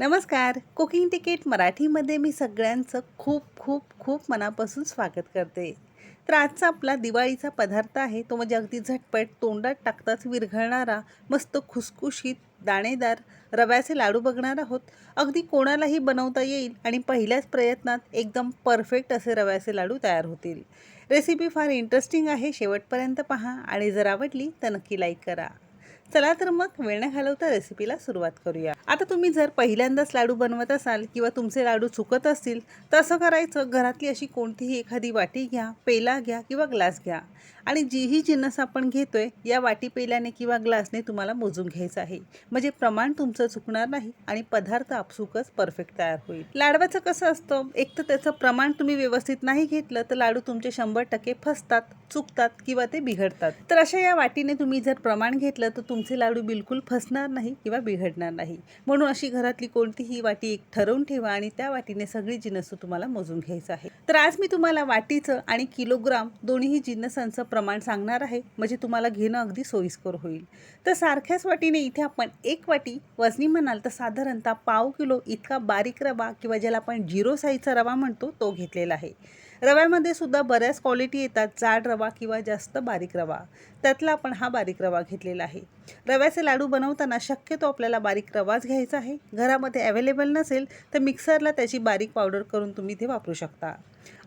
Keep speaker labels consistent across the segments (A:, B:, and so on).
A: नमस्कार. Cooking ticket मराठीमध्ये मी सगळ्यांचं खूप खूप खूप मनापासून स्वागत करते. तर आजचा आपला दिवाळीचा पदार्थ आहे तो म्हणजे अगदी झटपट तोंडात टाकताच विरघळणारा मस्त खुसखुशीत दाणेदार रव्याचे लाडू बघणार आहोत. अगदी कोणालाही बनवता येईल आणि पहिल्याच प्रयत्नात एकदम परफेक्ट असे रव्याचे लाडू तयार होतील. रेसिपी फार इंटरेस्टिंग आहे शेवटपर्यंत पहा आणि जर आवडली तर नक्की लाईक करा. चला तर मग वेळ न घालवता रेसिपीला सुरुवात करूया. आता तुम्ही जर पहिल्यांदाच लाडू बनवत असाल किंवा तुमचे लाडू चुकत असतील तर असं करायचं. घरातली अशी कोणतीही एखादी वाटी घ्या पेला घ्या किंवा ग्लास घ्या. आणि जीही जिन्नस आपण घेतोय या वाटी पेल्याने किंवा ग्लासने तुम्हाला मोजून घ्यायचं आहे. म्हणजे प्रमाण तुमचं चुकणार नाही आणि पदार्थ आपसुकच परफेक्ट तयार होईल. लाडवाचं कसं असतं? एक तर त्याचं प्रमाण तुम्ही व्यवस्थित नाही घेतलं तर लाडू तुमचे शंभर टक्के फसतात चुकतात किंवा ते बिघडतात. तर अशा या वाटीने तुम्ही जर प्रमाण घेतलं तर तुमचे लाडू बिलकुल फसणार नाही किंवा बिघडणार नाही. म्हणून अशी घरातली कोणतीही वाटी एक ठरवून ठेवा आणि त्या वाटीने सगळी जिन्नस तुम्हाला मोजून घ्यायचं आहे. तर आज मी तुम्हाला वाटीचं आणि किलोग्राम दोन्ही जिन्नसांचं प्रमाण सांगणार आहे. म्हणजे तुम्हाला घेणं अगदी सोयीस्कर होईल. तर सारख्याच वाटीने इथे आपण एक वाटी वजनी म्हणाल तर साधारणतः पाव किलो इतका बारीक रवा किंवा ज्याला आपण झिरो साईजचा रवा म्हणतो तो घेतलेला आहे. रव्यामध्ये सुद्धा बऱ्याच क्वालिटी येतात. जाड रवा किंवा जास्त बारीक रवा. त्यातला आपण हा बारीक रवा घेतलेला आहे. रव्याचे लाडू बनवताना शक्यतो आपल्याला बारीक रवाच घ्यायचा आहे. घरामध्ये अवेलेबल नसेल तर मिक्सरला त्याची बारीक पावडर करून तुम्ही ते वापरू शकता.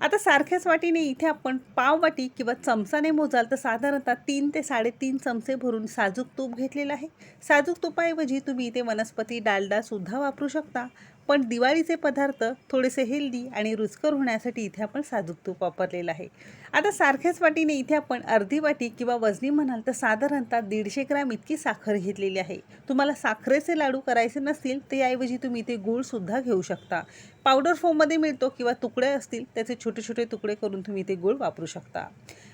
A: आता सारख्याच वाटीने इथे आपण पाववाटी किंवा चमचाने मोजाल तर साधारणतः तीन ते साडेतीन चमचे भरून साजूक तूप घेतलेलं आहे. साजूक तुपाऐवजी तुम्ही इथे वनस्पती डालडासुद्धा वापरू शकता. पण दिवाळीचे पदार्थ थोडेसे हेल्दी आणि रुचकर होण्यासाठी इथे आपण साजूक तूप वापरलेलं आहे. आता सारख्याच वाटीने इथे आपण अर्धी वाटी किंवा वजनी म्हणाल तर साधारणतः दीडशे ग्रॅम इतकी साखर घेतलेली आहे. तुम्हाला साखरेचे लाडू करायचे नसतील त्याऐवजी तुम्ही इथे गूळसुद्धा घेऊ शकता. पावडर फॉर्ममध्ये मिळतो किंवा तुकडे असतील त्याचे छोटे छोटे तुकडे करून तुम्ही इथे गूळ वापरू शकता.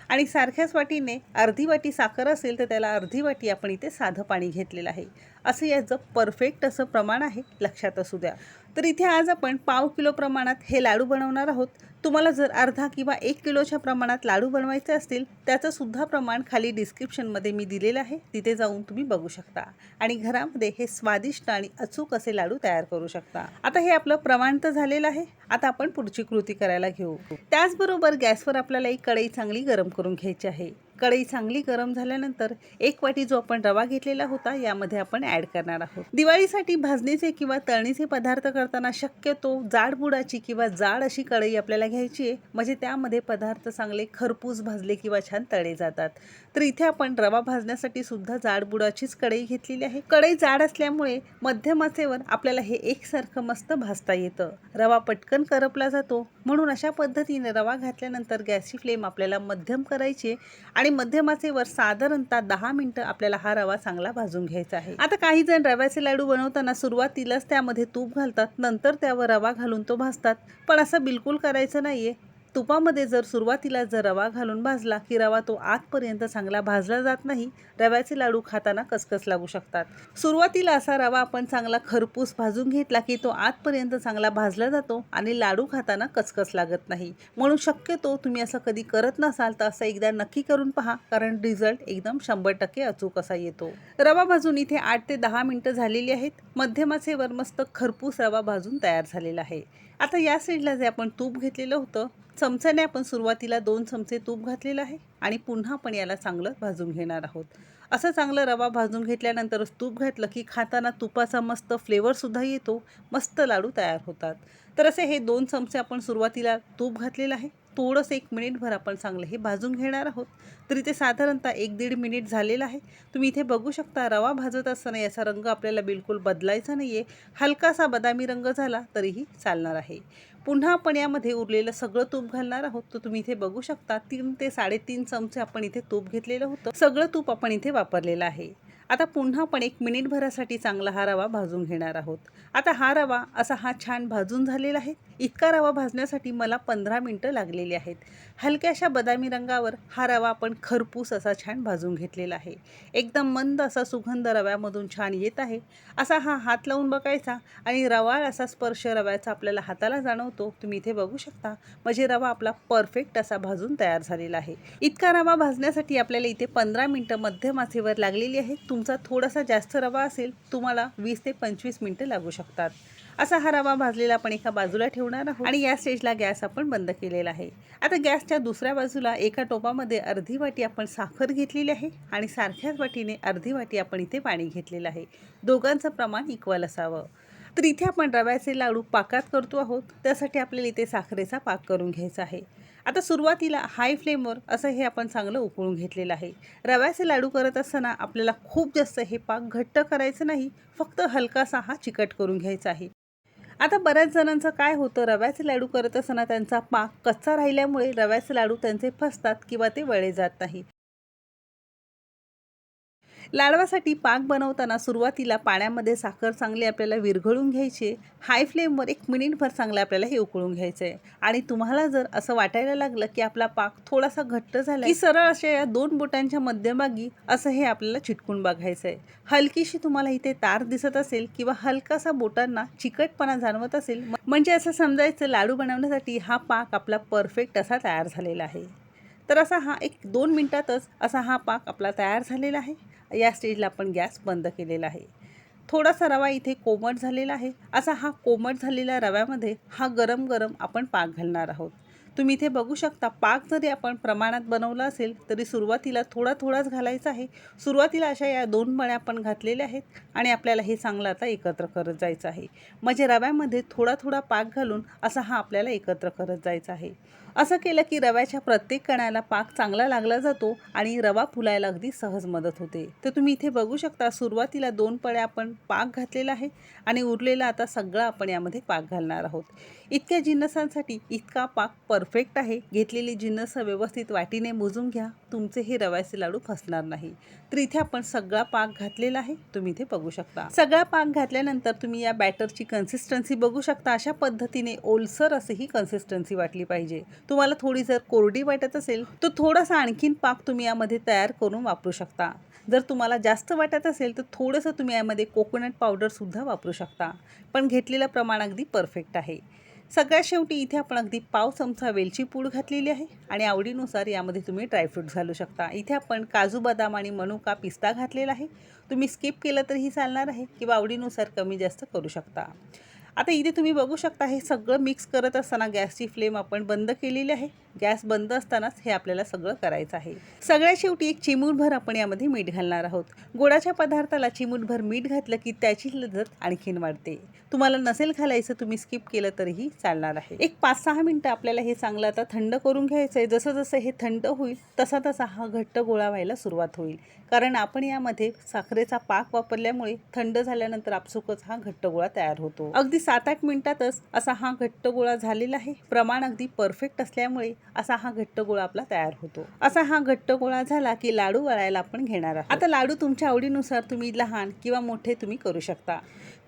A: आणि सारख्याच वाटीने अर्धी वाटी साखर असेल तर त्याला अर्धी वाटी आपण इथे साधं पाणी घेतलेलं आहे. असं याचं परफेक्ट असं प्रमाण आहे लक्षात असू द्या. तर इथे आज आपण पाव किलो प्रमाणात हे लाडू बनवणार आहोत. तुम्हाला जर अर्धा किंवा एक किलोच्या प्रमाणात लाडू बनवायचे असतील त्याचंसुद्धा प्रमाण खाली डिस्क्रिप्शनमध्ये मी दिलेलं आहे. तिथे जाऊन तुम्ही बघू शकता. आणि घरामध्ये हे स्वादिष्ट आणि अचूक असे लाडू तयार करू शकता. आता हे आपलं प्रमाण तर झालेलं आहे. आता आपण पुढची कृती करायला घेऊ. त्याचबरोबर गॅसवर आपल्याला एक कढई चांगली गरम करून घ्यायची आहे. कढई चांगली गरम झाल्यानंतर एक वाटी जो आपण रवा घेतलेला होता यामध्ये आपण ॲड करणार आहोत. दिवाळीसाठी भाजणीचे किंवा तळणीचे पदार्थ करताना शक्यतो जाड बुडाची किंवा जाड अशी कढई आपल्याला घ्यायची आहे. म्हणजे त्यामध्ये पदार्थ चांगले खरपूस भाजले किंवा छान तळे जातात. तर इथे आपण रवा भाजण्यासाठी सुद्धा जाड बुडाचीच कढई घेतलेली आहे. कढई जाड असल्यामुळे मध्यम आचेवर आपल्याला हे एकसारखं मस्त भाजता येतं. रवा पटकन करपला जातो. म्हणून अशा पद्धतीने रवा घातल्यानंतर गॅसची फ्लेम आपल्याला मध्यम करायची आणि मध्यम आचेवर साधारणतः दहा मिनटं आपल्याला हा रवा चांगला भाजून घ्यायचा आहे. आता काही जण रव्याचे लाडू बनवताना सुरुवातीलाच त्यामध्ये तूप घालतात नंतर त्यावर रवा घालून तो भाजतात. पण असं बिलकुल करायचं नाहीये. तुपामध्ये जर सुरुवातीला जर रवा घालून भाजला की रवा तो आतपर्यंत चांगला भाजला जात नाही रव्याचे लाडू खाताना कसकस लागू शकतात. सुरुवातीला असा रवा आपण चांगला खरपूस भाजून घेतला की तो आतपर्यंत चांगला भाजला जातो आणि लाडू खाताना कचकस लागत नाही. म्हणून शक्यतो तुम्ही असं कधी करत नसाल तर असं एकदा नक्की करून पहा कारण रिझल्ट एकदम शंभर टक्के अचूक असा येतो. रवा भाजून इथे आठ ते दहा मिनटं झालेली आहेत. मध्यमाचे वर मस्त खरपूस रवा भाजून तयार झालेला आहे. आता या साईडला जे आपण तूप घेतलेलं होतं चमच्याने आपण सुरुवातीला दोन चमचे तूप घातलेलं आहे आणि पुन्हा आपण याला चांगलं भाजून घेणार आहोत. असं चांगलं रवा भाजून घेतल्यानंतरच तूप घातलं की खाताना तुपाचा मस्त फ्लेवरसुद्धा येतो मस्त लाडू तयार होतात. तर असे हे दोन चमचे आपण सुरुवातीला तूप घातलेलं आहे. थोडंसं एक मिनिटभर आपण चांगलं हे भाजून घेणार आहोत. तर इथे साधारणतः एक दीड मिनिट झालेलं आहे. तुम्ही इथे बघू शकता रवा भाजत असताना याचा रंग आपल्याला बिलकुल बदलायचा नाही आहे हलकासा बदामी रंग झाला तरीही चालणार आहे. पुन्हा आपण यामध्ये उरलेलं सगळं तूप घालणार आहोत. तर तुम्ही इथे बघू शकता तीन ते साडेतीन चमचे आपण इथे तूप घेतलेलं होतं. सगळं तूप आपण इथे वापरलेलं आहे. आता पुन्हा पण एक मिनिटभरासाठी चांगला हा रवा भाजून घेणार आहोत. आता हा रवा असा हा छान भाजून झालेला आहे. इतका रवा भाजण्यासाठी मला पंधरा मिनटं लागलेली आहेत. हलक्याशा बदामी रंगावर हा रवा आपण खरपूस असा छान भाजून घेतलेला आहे. एकदम मंद असा सुगंध रव्यामधून छान येत आहे. असा हा हात लावून बघायचा आणि रवाळ असा स्पर्श रव्याचा आपल्याला हाताला जाणवतो तुम्ही इथे बघू शकता. म्हणजे रवा आपला परफेक्ट असा भाजून तयार झालेला आहे. इतका रवा भाजण्यासाठी आपल्याला इथे पंधरा मिनटं मध्यम आचेवर लागलेली आहे तुमचा थोडासा जास्त रवा असेल तुम्हाला वीस ते पंचवीस मिनटं लागू शकतात. असा हा रवा भाजलेला आपण एका बाजूला ठेवणार आहोत आणि या स्टेजला गॅस आपण बंद केलेला आहे. आता गॅसच्या दुसऱ्या बाजूला एका टोपामध्ये अर्धी वाटी आपण साखर घेतलेली आहे आणि सारख्याच वाटीने अर्धी वाटी आपण इथे पाणी घेतलेलं आहे. दोघांचं प्रमाण इक्वल असावं. तर इथे आपण रव्याचे लाडू पाकात करतो आहोत. त्यासाठी आपल्याला इथे साखरेचा पाक करून घ्यायचा आहे. आता सुरुवातीला हाय फ्लेमवर असं हे आपण चांगलं उकळून घेतलेलं आहे. रव्याचे लाडू करत असताना आपल्याला खूप जास्त हे पाक घट्ट करायचं नाही फक्त हलकासा हा चिकट करून घ्यायचा आहे. आता बऱ्याच जणांचं काय होतं रव्याचे लाडू करत असताना त्यांचा पाक कच्चा राहिल्यामुळे रव्याचे लाडू त्यांचे फसतात किंवा ते वळे जात नाही. लाडवासाठी पाक बनवताना सुरुवातीला पाण्यामध्ये साखर चांगली आपल्याला विरघळून घ्यायची. हाय फ्लेमवर एक मिनिटभर चांगलं आपल्याला हे उकळून घ्यायचं आहे आणि तुम्हाला जर असं वाटायला लागलं की आपला पाक थोडासा घट्ट झाला की सरळ अशा या दोन बोटांच्या मध्यभागी असं हे आपल्याला चिटकून बघायचं आहे हलकीशी तुम्हाला इथे तार दिसत असेल किंवा हलकासा बोटांना चिकटपणा जाणवत असेल म्हणजे असं समजायचं लाडू बनवण्यासाठी हा पाक आपला परफेक्ट असा तयार झालेला आहे. तर असा हा एक दोन मिनटातच असा हा पाक आपला तयार झालेला आहे. या स्टेजला आपण गॅस बंद केलेला आहे. थोडासा रवा इथे कोमट झालेला आहे. असा हा कोमट झालेला रव्यामध्ये हा गरम गरम आपण पाक घालणार आहोत. तुम्ही इथे बघू शकता पाक जरी आपण प्रमाणात बनवला असेल तरी सुरुवातीला थोडा थोडाच घालायचा आहे. सुरुवातीला अशा या दोन मळ्या आपण घातलेल्या आहेत आणि आपल्याला हे चांगलं आता एकत्र करत जायचं आहे. म्हणजे रव्यामध्ये थोडा थोडा पाक घालून असा हा आपल्याला एकत्र करत जायचा आहे. असं केलं की रव्याच्या प्रत्येक कणाला पाक चांगला लागला जातो आणि रवा फुलायला अगदी सहज मदत होते. तर तुम्ही इथे बघू शकता सुरुवातीला दोन पळ्या आपण पाक घातलेला आहे आणि उरलेला आता सगळा आपण यामध्ये पाक घालणार आहोत. इतक्या जिन्नसांसाठी इतका पाक परफेक्ट आहे. घेतलेली जिन्नस व्यवस्थित वाटीने मोजून घ्या. तुमचे हे रव्याचे लाडू फसणार नाही. तर इथे आपण सगळा पाक घातलेला आहे. तुम्ही इथे बघू शकता. सगळा पाक घातल्यानंतर तुम्ही या बॅटरची कन्सिस्टन्सी बघू शकता. अशा पद्धतीने ओलसर असे ही कन्सिस्टन्सी वाटली पाहिजे. तुम्हाला थोडी जर कोरडी वाटत असेल तर थोडासा आणखीन पाक तुम्ही यामध्ये तयार करून वापरू शकता. जर तुम्हाला जास्त वाटत असेल तर थोडंसं तुम्ही यामध्ये कोकोनट पावडरसुद्धा वापरू शकता. पण घेतलेलं प्रमाण अगदी परफेक्ट आहे. सगळ्यात शेवटी इथे आपण अगदी पाव चमचा वेलची पूड घातलेली आहे आणि आवडीनुसार यामध्ये तुम्ही ड्रायफ्रूट घालू शकता. इथे आपण काजू बदाम आणि मनुका पिस्ता घातलेला आहे. तुम्ही स्किप केलं तरीही चालणार आहे किंवा आवडीनुसार कमी जास्त करू शकता. आता इथे तुम्ही बघू शकता हे सगळं मिक्स करत असताना गॅसची फ्लेम आपण बंद केलेली आहे. गॅस बंद असतानाच हे आपल्याला सगळं करायचं आहे. सगळ्या शेवटी एक चिमूटभर आपण यामध्ये मीठ घालणार आहोत. गोडाच्या पदार्थाला चिमूटभर मीठ घातलं की त्याची लजत आणखीन वाढते. तुम्हाला नसेल घालायचं तुम्ही स्किप केलं तरीही चालणार आहे. एक पाच सहा मिनटं आपल्याला हे चांगलं आता थंड करून घ्यायचं आहे जसं जसं हे थंड होईल तसा तसा हा घट्ट गोळा व्हायला सुरुवात होईल. कारण आपण यामध्ये साखरेचा पाक वापरल्यामुळे थंड झाल्यानंतर आपसुकच हा घट्ट गोळा तयार होतो. अगदी सात आठ मिनिटातच असा हा घट्ट गोळा झालेला आहे. प्रमाण अगदी परफेक्ट असल्यामुळे असा हा घट्ट गोळा आपला तयार होतो. असा हा घट्ट गोळा झाला की लाडू वळायला आपण घेणार आहोत. आता लाडू तुमच्या आवडीनुसार तुम्ही लहान किंवा मोठे तुम्ही करू शकता.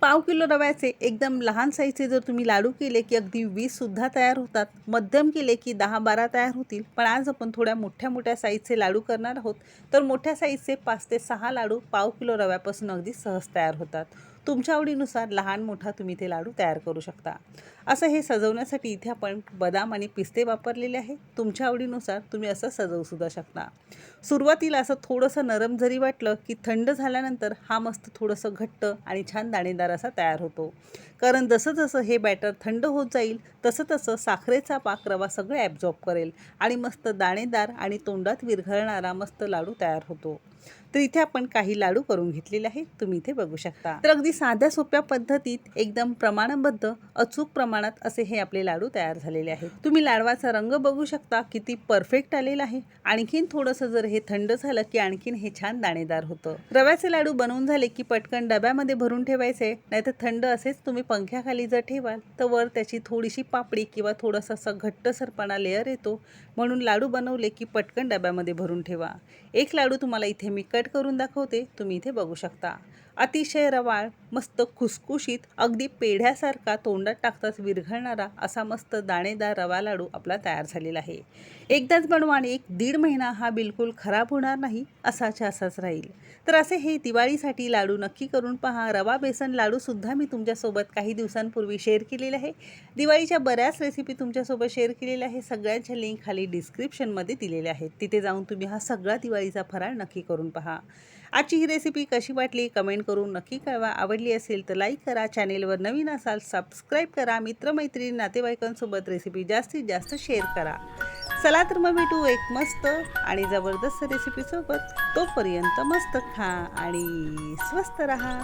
A: पाव किलो रव्याचे एकदम लहान साईजचे जर तुम्ही लाडू केले की अगदी वीस सुद्धा तयार होतात. मध्यम केले की दहा बारा तयार होतील. पण आज आपण थोड्या मोठ्या मोठ्या साईजचे लाडू करणार आहोत. तर मोठ्या साईजचे पाच ते सहा लाडू पाव किलो रव्यापासून अगदी सहज तयार होतात. तुमच्या आवडीनुसार लहान मोठा तुम्ही ते लाडू तयार करू शकता. असं हे सजवण्यासाठी इथे आपण बदाम आणि पिस्ते वापरलेले आहे तुमच्या आवडीनुसार तुम्ही असं सजवूसुद्धा शकता. सुरुवातीला असं थोडंसं नरम जरी वाटलं की थंड झाल्यानंतर हा मस्त थोडंसं घट्ट आणि छान दाणेदार असा तयार होतो. कारण जसं जसं हे बॅटर थंड होत जाईल तसं तसं साखरेचा पाक रवा सगळं ॲब्झॉर्ब करेल आणि मस्त दाणेदार आणि तोंडात विरघळणारा मस्त लाडू तयार होतो. तर इथे आपण काही लाडू करून घेतलेले आहेत. तुम्ही इथे बघू शकता. तर अगदी साध्या सोप्या पद्धतीत एकदम प्रमाणबद्ध अचूक प्रमाण प्रमाणात असे हे आपले लाडू तयार झालेले आहेत. तुम्ही लाडवाचा रंग बघू शकता किती परफेक्ट आलेला आहे. आणखीन थोडंसं जर हे थंड झालं की आणखीन हे छान दाणेदार होतं. रव्याचे लाडू बनवून झाले की पटकन डब्यामध्ये भरून ठेवायचे नाहीतर थंड असेच तुम्ही पंख्याखाली जर ठेवाल तर वर त्याची थोडीशी पापडी किंवा थोडासा असा घट्टसरपणा लेअर येतो. म्हणून लाडू बनवले की पटकन डब्यामध्ये भरून ठेवा. एक लाडू तुम्हाला इथे मी कट करून दाखवते तुम्ही इथे बघू शकता. अतिशय रवाळ मस्त खुसखुशीत अगदी पेढ्यासारखा तोंडात टाकताच विरघळणारा असा मस्त दाणेदार रवा लाडू आपला तयार झालेला आहे. एकदाच बनवा आणि एक दीड महिना हा बिलकुल खराब होणार नाही असाच्या असाच राहील. तर असे हे दिवाळीसाठी लाडू नक्की करून पहा. रवा बेसन लाडूसुद्धा मी तुमच्यासोबत काही दिवसांपूर्वी शेअर केलेले आहे. दिवाळीच्या बऱ्याच रेसिपी तुमच्यासोबत शेअर केलेल्या आहे. सगळ्यांच्या लिंक खाली डिस्क्रिप्शनमध्ये दिलेल्या आहेत. तिथे जाऊन तुम्ही हा सगळा दिवाळीचा फराळ नक्की करून पहा. आजची ही रेसिपी कशी वाटली? कमेंट करून नक्की कळवा. आवडली असेल तर लाईक करा. चॅनेलवर नवीन असाल सबस्क्राईब करा. मित्रमैत्रिणी नातेवाईकांसोबत रेसिपी जास्तीत जास्त शेअर करा. चला तर मग भेटू एक मस्त आणि जबरदस्त रेसिपीसोबत तोपर्यंत मस्त खा आणि स्वस्त रहा.